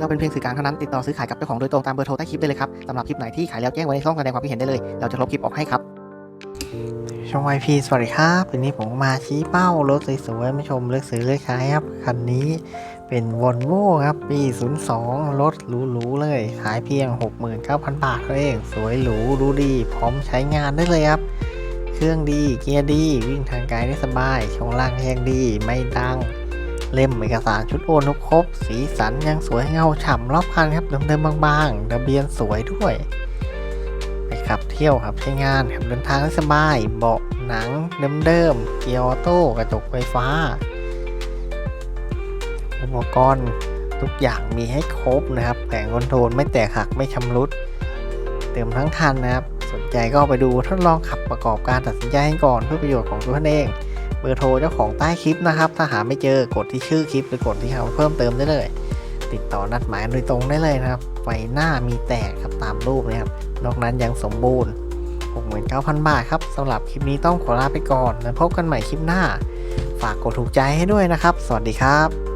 เราเป็นเพียงสื่อกลางเท่านั้นติดต่อซื้อขายกับเจ้าของโดยตรงตามเบอร์โทรใต้คลิปได้เลยครับสำหรับคลิปไหนที่ขายแล้วแจ้งไว้ในช่องแสดงความคิดเห็นได้เลย เราจะลบคลิปออกให้ครับช่องไอพีสวัสดีครับวันนี้ผมมาชี้เป้ารถสวยๆมาชมเลือกซื้อเลือกขายครับคันนี้เป็นวอลโว่ครับปี02 รถหรูๆเลย ขายเพียง 69,000 บาทเท่านั้นเองสวยหรูดูดีพร้อมใช้งานได้เลยครับ เครื่องดีเกียร์ดี วิ่งทางไกลได้สบายช่องล่างแรงดีไม่ดัง เล่มเอกสารชุดโอนครบ สีสันยังสวยเงาฉ่ำรอบคันครับเดิมๆบางๆทะเบียนสวยด้วย ไปขับเที่ยวครับใช้งานขับเดินทางได้สบาย เบาะหนังเดิมๆเกียร์ออโต้กระจกไฟฟ้า อุปกรณ์ทุกอย่างมีให้ครบนะครับแผงคอนโทรลไม่แตกหักไม่ชำรุด เติมทั้งคันนะครับ สนใจก็ไปดูทดลองขับประกอบการตัดสินใจให้ก่อนเพื่อประโยชน์ของตัวท่านเอง เบอร์โทรเจ้าของใต้คลิปนะครับ ถ้าหาไม่เจอกดที่ชื่อคลิปหรือกดที่เขาเพิ่มเติมได้เลย ติดต่อนัดหมายโดยตรงได้เลยนะครับไฟหน้ามีแตกครับตามรูปนะครับนอกนั้นยังสมบูรณ์ 69,000 บาทครับสำหรับคลิปนี้ต้องขอลาไปก่อนแล้วพบกันใหม่คลิปหน้า ฝากกดถูกใจให้ด้วยนะครับ สวัสดีครับ